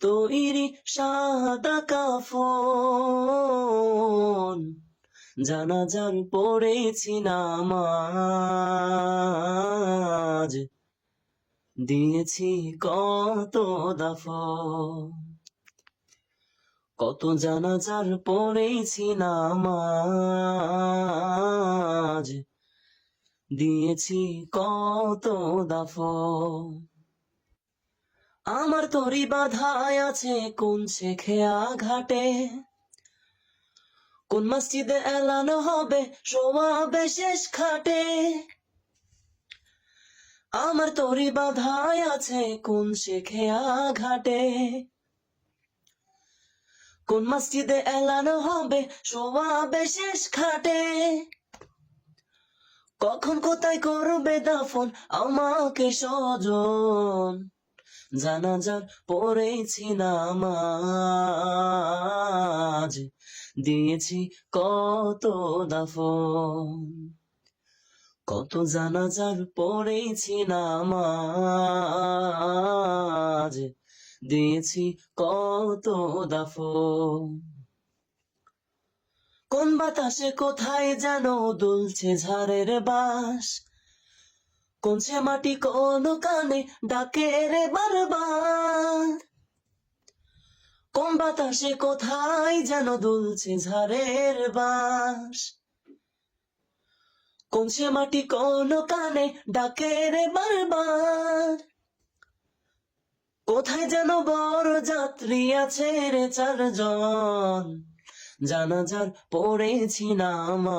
তৈরি সাদা কাফন। জানাজার পড়েছি নামাজ। দিয়েছি কত দাফ কত জানাজার পড়েছি নামাজ। দিয়েছি কত দাফন। আমার তরি বাধায় আছে কোন শেখেয়া ঘাটে কোন মসজিদে এলানো হবে শোয়াবে শেষ খাটে? আমার তরি বাধায় আছে কোন শেখেয়া ঘাটে কোন মসজিদে এলানো হবে শোয়াবে শেষ খাটে? কখন কোথায় করবে দাফন আমাকে সজন জানাজার পড়েছি নামাজ। দিয়েছি কত দাফন। কত জানাজার পড়েছি নামাজ। দিয়েছি কত দাফন। কোন বাতাসে কোথায় যেন দুলছে ঝাড়ের বাস কোন মাটি কোন কানে ডাকে রে বারবার কোন বাতাসে কোথায় যেন দুলছে ঝাড়ের বাস কোন মাটি কোন কানে ডাকে রে বারবার কোথায় যেন বড় যাত্রী আছে রে চারজন জানাজার পড়েছি নামাজ